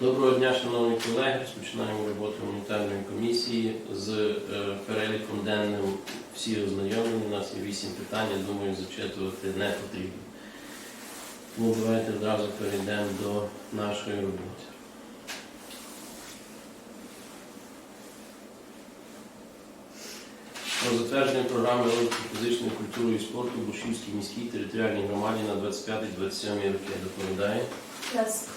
Доброго дня, шановні колеги. Розпочинаємо роботу гуманітарної комісії з е, переліком денним. Всі ознайомлені. У нас є вісім питань. Я думаю, зачитувати не потрібно. Тому давайте одразу перейдемо до нашої роботи. Про затвердження програми розвитку фізичної культури і спорту в Бушівській міській територіальній громаді на 25-27 роки доповідає. Раз.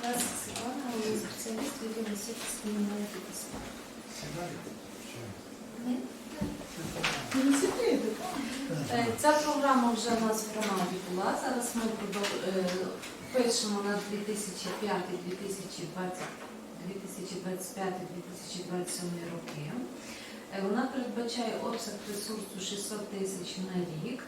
Світлана, спеціаліст відділу освіти спільної Ця програма вже у нас в громаді була. Зараз ми е, пишемо на 2005-2027 роки. Е, Вона передбачає обсяг ресурсу 600 тисяч на рік.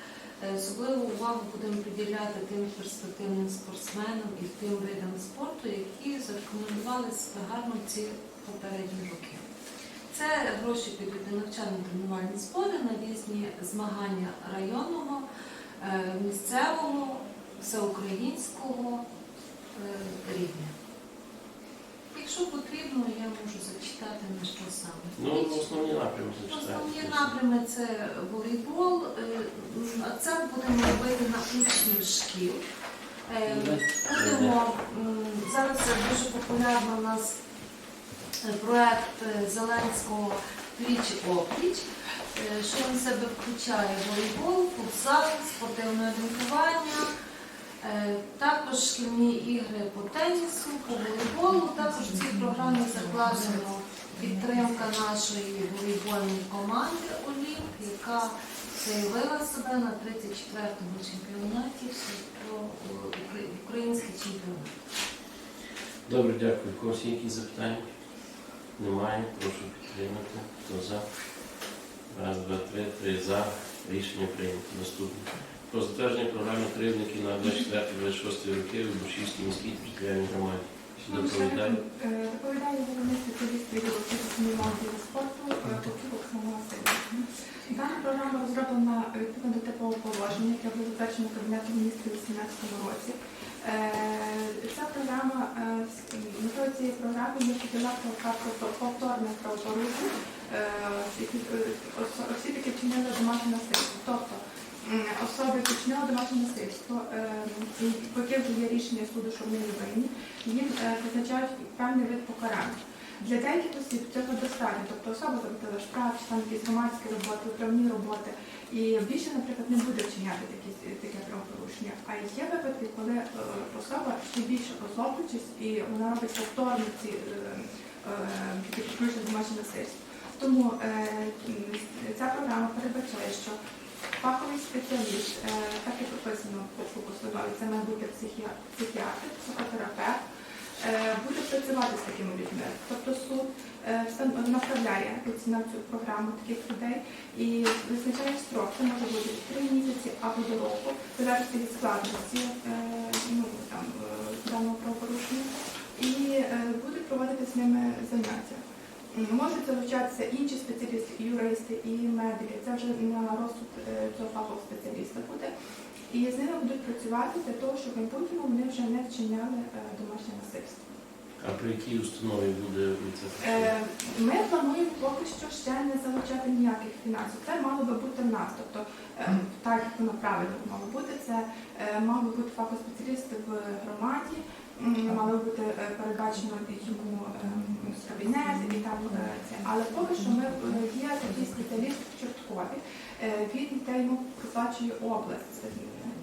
Е, Особливу увагу будемо приділяти тим перспективним спортсменам і тим видам спорту, які зарекомендували себе гарно ці попередні роки. Це гроші підуть на навчально-тренувальні збори, на різні змагання районного, е, місцевого, всеукраїнського е, рівня. Якщо потрібно, я можу зачитати на що саме. Ну, основні напрямки зачитайте. Основні напрями це волейбол. е, м, будемо робити на учнів шкіл. Е, Будемо зараз це дуже популярно у нас е, проект е, Зеленського пліч опліч. Що він в себе включає? Волейбол, футзал, спортивне орієнтування. Е, Також шкільні ігри по тенісу, по волейболу. Також в цій програмі закладено підтримка нашої волейбольної команди Олімп, яка заявила себе на 34-му чемпіонаті український чемпіонат. Добре, дякую. Когось є якісь запитання? Немає. Прошу підтримати. Хто за? Раз, два, три, три за. Рішення прийнято. Наступне. Про затвердження програми кривдників на 24-26 роки в Бушівській міській територіальній громаді. Доповідає. Е, Доповідає головний спеціаліст відділу фізичної спорту е, Поків Оксана Васильівна. Дана програма розроблена відповідно до типового положення, яке було затверджено Кабінетом міністрів у 2018 році. Е, Ця програма, е, метою цієї програми є е, які- е, осо- осіб, які вчинили домашнє насильство. Вчинили домашнє насильство, е, і вже є рішення суду, що вони не винні, їм е, призначають певний вид покарання. Для деяких осіб цього достатньо, тобто особа заплатила штраф, там якісь громадські роботи, управні роботи, і більше, наприклад, не буде вчиняти такі, таке правопорушення. А є випадки, коли е, особа ще більше озлоблюючись, і вона робить повторно ці е, порушення домашнє насильство. Тому е, ця програма передбачає, що фаховий спеціаліст, е, так і прописано послугові, це має бути психіа- психіатр, психотерапевт, е, буде працювати з такими людьми. Тобто суд е, направляє на цю програму таких людей і визначає строк. Це може бути три місяці або до року, в залежності від складності ну, там, даного правопорушення, і е, будуть проводити з ними заняття. М, Можуть залучатися інші спеціалісти, і юристи, і медики. Це вже на розсуд е, цього фахового спеціаліста буде. І з ними будуть працювати для того, щоб в майбутньому вони вже не вчиняли е, домашнє насильство. А при якій установі буде це? Е, Ми плануємо поки що ще не залучати ніяких фінансів. Це мало би бути в нас. Тобто, так як воно правильно мало бути, це мав би бути фахоспеціаліст в громаді, мало бути е, передбачено йому ем, кабінет і там це. Але поки що ми е, є такий спеціаліст в Чорткові. Е, Він те йому проплачує область.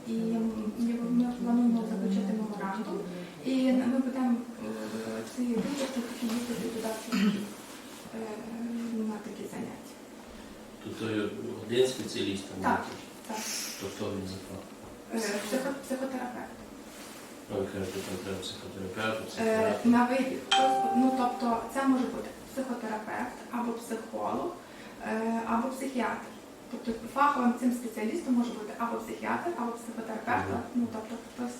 І ми плануємо заключити меморандум. І ми будемо ці такі їздити туди на такі заняття. Е, один спеціаліст Так, так. То хто він за фах? Психо- Психотерапевт. Е. На вибір. Ну, тобто це може бути психотерапевт або психолог, е, або психіатр. Тобто фаховим цим спеціалістом може бути або психіатр, або психотерапевт. Мгм. Ну, тобто хтось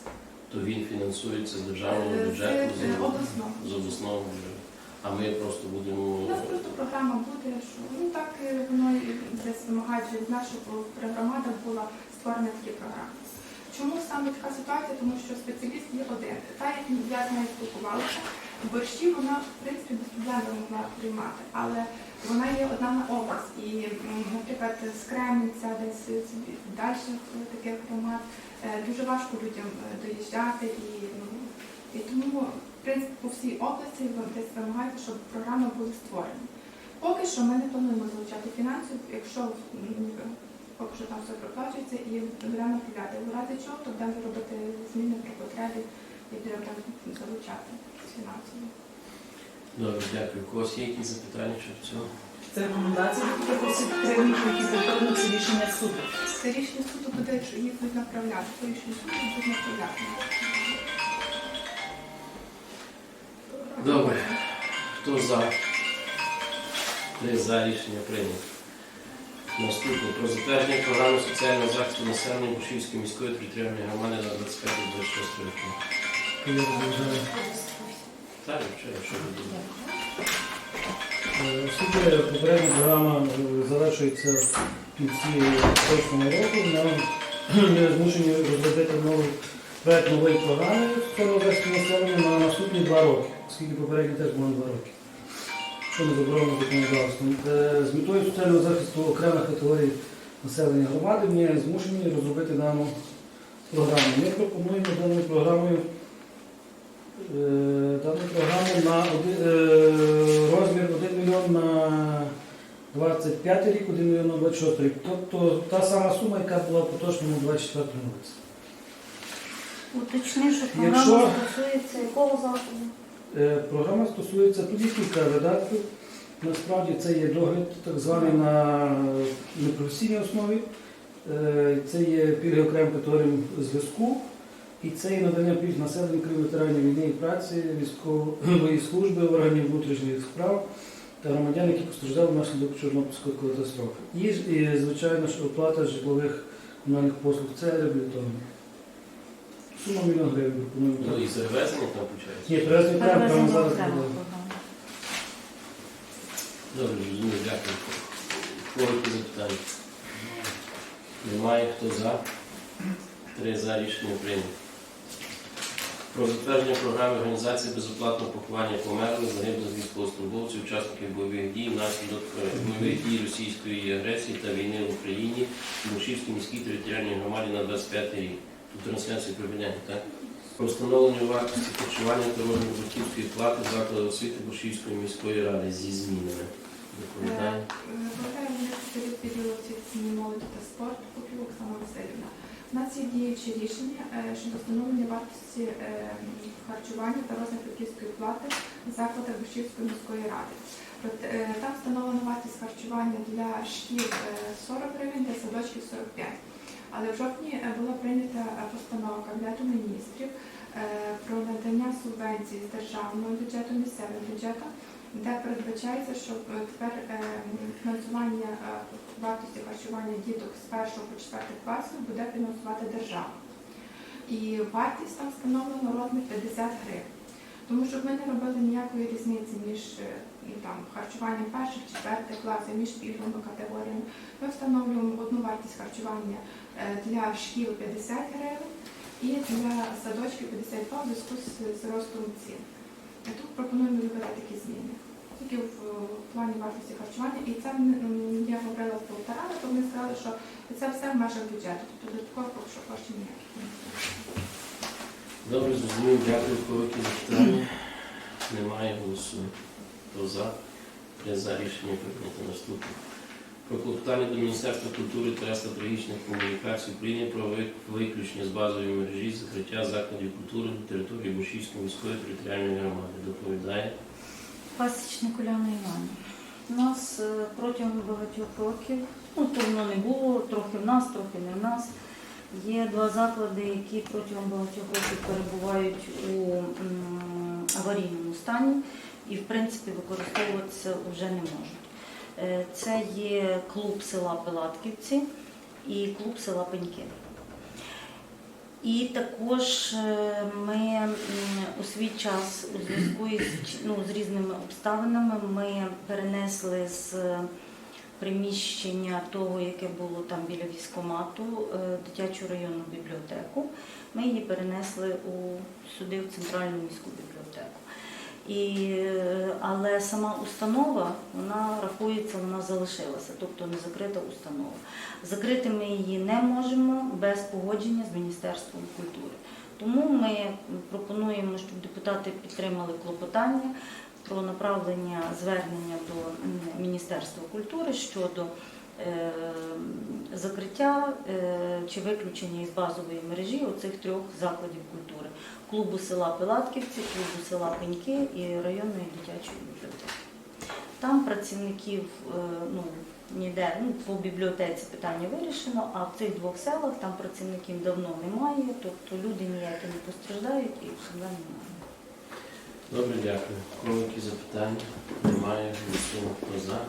То він фінансується з державного е, з бюджету, з- обласного. з обласного бюджету. А ми просто У будемо. нас просто програма буде, що ну так воно і десь вимагають від нас, щоб при громадах була створена такі програми. Чому саме така ситуація? Тому що спеціаліст є один. Так як я з нею спілкувалася, Борщі вона, в принципі, без проблем могла приймати, але вона є одна на область. І, наприклад, з Кременця, десь собі далі таких громад, е, дуже важко людям е, доїжджати і, ну, і тому, в принципі, по всій області десь вимагаєте, щоб програми були створені. Поки що ми не плануємо залучати фінансів, якщо поки що там все проплачується і будемо направляти. У разі чого, то будемо робити зміни при потребі і будемо там залучати фінансово. Добре, дякую. У когось є якісь запитання щодо цього? Це рекомендації які підтримки, це рішення суду. Це рішення суду буде, що їх будуть направляти. По рішенню суду будуть направляти. Добре. Хто за? Три за рішення прийнято. Наступне. Про затвердження програми соціального захисту населення Бушівської міської територіальної громади на 25-26 роки. Я вважаю, Так, вчора, що е, Оскільки попередня програма е, завершується в кінці точного року, нам ми змушені розробити новий проект нової програми захисту населення на наступні два роки, оскільки попередні теж було два роки. Що не заборонено законодавством. Е, З метою соціального захисту окремих категорій населення громади ми змушені розробити дану програму. Ми пропонуємо даною програмою е, дану програму на е, розмір 1 мільйон на 25 рік, 1 мільйон на 26 рік. Тобто та сама сума, яка була поточному 24 році. Уточни, що програма стосується якого заходу? Е, Програма стосується тут є кілька видатків. Насправді це є догляд так званий на непрофесійній основі. Е, Це є пільги окремим категоріям зв'язку. І це є надання пільг населенню, крім ветеранів війни і праці, військової служби, органів внутрішніх справ та громадян, які постраждали внаслідок Чорнобильської катастрофи. І, звичайно ж, оплата житлових комунальних послуг це реабілітовано. Сума мільйон гривень пропонуємо. Ну і перевезення там включається? Ні, перевезення окремо, прямо Перевезення зараз окремо буде. програма. Добре, зрозуміло, дякую. Короткі запитання. Немає. Хто за? Три за рішення прийнято. Про затвердження програми організації безоплатного поховання померлих загиблих військовослужбовців, учасників бойових дій внаслідок е, бойових дій російської агресії та війни в Україні в Мушівській міській територіальній громаді на 25 рік. Тут трансляцію припиняти, так? Про встановлення вартості харчування та розміру батьківської плати закладу освіти Бушівської міської ради зі змінами. Доповідає. Виглядає міністр відділу освіти молоді та спорту Попів Оксана Васильівна. У нас є діючі рішення е, щодо встановлення вартості е, харчування та розмір батьківської плати в закладах Бушівської міської ради. Е, Там встановлена вартість харчування для шкіл е, 40 гривень, для садочків 45. Але в жовтні е, була прийнята е, постанова Кабінету міністрів е, про надання субвенцій з державного бюджету, місцевим бюджетом, де передбачається, що тепер фінансування вартості харчування діток з 1 по 4 класу буде фінансувати держава. І вартість там встановлена розмір 50 гривень. Тому щоб ми не робили ніякої різниці між е, ну, там, харчуванням перших, четвертих класів, між пільговими категоріями, ми встановлюємо одну вартість харчування е, для шкіл 50 гривень і для садочків 52 в зв'язку з, ростом цін. А Тут пропонуємо вибирати такі зміни. Тільки в е, плані вартості харчування. І це я говорила з полтора, то вони сказали, що це все в межах бюджету. Тобто додатково що коштів ніяких. Добре, зрозумів, дякую, короткі запитання. Немає голосу. Хто за? Три за рішення прийнято наступне. Про клопотання до Міністерства культури та стратегічних комунікацій України про ви- виключення з базової мережі закриття закладів культури на території Бушівської міської територіальної громади. Доповідає. Пасічник Уляна Іванівна. У нас е, протягом багатьох років, ну то воно не було, трохи в нас, трохи не в нас. Є два заклади, які протягом багатьох років перебувають у аварійному стані і, в принципі, використовуватися вже не можуть. Е, Це є клуб села Пилатківці і клуб села Пеньки. І також е, ми у свій час у зв'язку із ну, з різними обставинами ми перенесли з приміщення того, яке було там біля військомату, е, дитячу районну бібліотеку. Ми її перенесли у сюди в центральну міську бібліотеку. І, але сама установа вона рахується, вона залишилася, тобто не закрита установа. Закрити ми її не можемо без погодження з Міністерством культури. Тому ми пропонуємо, щоб депутати підтримали клопотання про направлення звернення до Міністерства культури щодо закриття е, чи виключення із базової мережі оцих трьох закладів культури клубу села Пилатківці, клубу села Пеньки і районної дитячої бібліотеки. Там працівників е, ну, ніде, ну, по бібліотеці питання вирішено, а в цих двох селах там працівників давно немає, тобто люди ніякі не постраждають і проблем немає. Добре, дякую. Які запитання? Немає. Голосуємо. Хто за?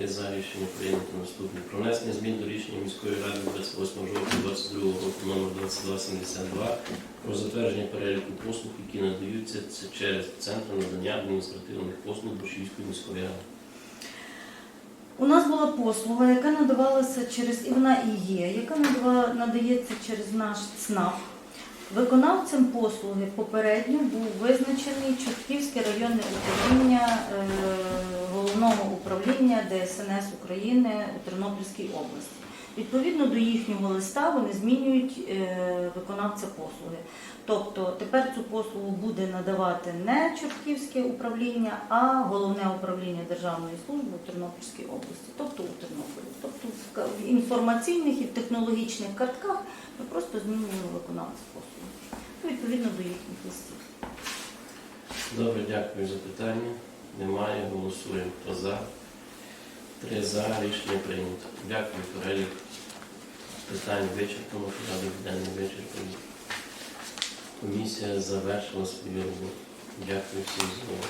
Три за рішення прийнято наступне. Про внесення змін до рішення міської ради 28 жовтня 22 року номер 2272 про затвердження переліку послуг, які надаються через Центр надання адміністративних послуг Бушівської міської ради. У нас була послуга, яка надавалася через, і вона і є, яка надається через наш ЦНАП. Виконавцем послуги попередньо був визначений Чортківське районне управління е, головного управління ДСНС України у Тернопільській області. Відповідно до їхнього листа вони змінюють е, виконавця послуги. Тобто тепер цю послугу буде надавати не Чортківське управління, а головне управління Державної служби у Тернопільській області, тобто у Тернополі. Тобто в інформаційних і технологічних картках ми просто змінюємо виконавця послуги. Відповідно до їхніх листів. Добре, дякую за питання. Немає. Голосуємо. Хто за? Три за. Рішення прийнято. Дякую. Перелік питань вичерпано, порядок денний вичерпаний. Комісія завершила свою роботу. Дякую всім за увагу.